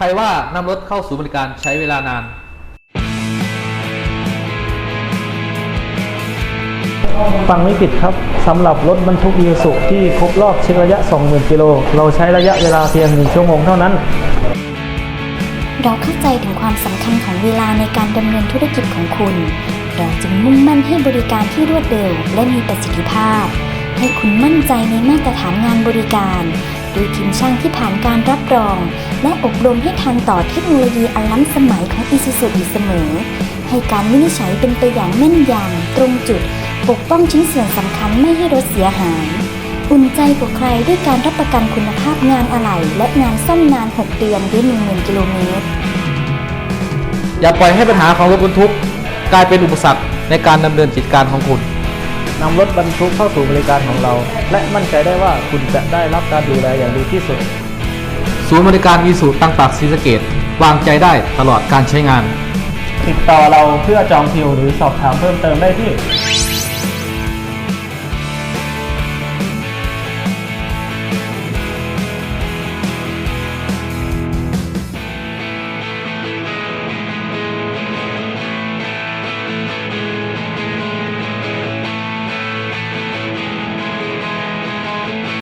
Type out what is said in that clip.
ใครว่านำรถเข้าสู่บริการใช้เวลานานฟังไม่ผิดครับสำหรับรถบรรทุกอีซูซุที่ครบรอบเช็คระยะ 20,000 กิโล เราใช้ระยะเวลาเพียง 1 ชั่วโมงเท่านั้น เราเข้าใจถึงความสำคัญของเวลาในการดำเนินธุรกิจของคุณ เราจึงมุ่งมั่นให้บริการที่รวดเร็วและมีประสิทธิภาพ ให้คุณมั่นใจในมาตรฐานงานบริการ โดยทีมช่างที่ผ่านการรับรอง และอบรมให้ทันต่อเทคโนโลยีอันล้ำสมัยของ Isuzu อยู่เสมอ ให้การวินิจฉัยเป็นไปอย่างแม่นยำตรงจุด ปกป้องชิ้นส่วนสำคัญไม่ให้รถเสียหาย อุ่นใจกว่าใครด้วยการรับประกันคุณภาพงานอะไหล่และงานซ่อมนาน 6 เดือนหรือ10,000กิโลเมตร อย่าปล่อยให้ปัญหาของรถบรรทุกกลายเป็นอุปสรรคในการดำเนินกิจการของคุณ นำรถบรรทุกเข้าสู่บริการของเรา และมั่นใจได้ว่าคุณจะได้รับการดูแลอย่างดีที่สุด ศูนย์บริการวีสูตั้งปากศรีสะเกดวางใจได้ตลอดการใช้งาน ติดต่อเราเพื่อจองคิวหรือสอบถามเพิ่มเติมได้ที่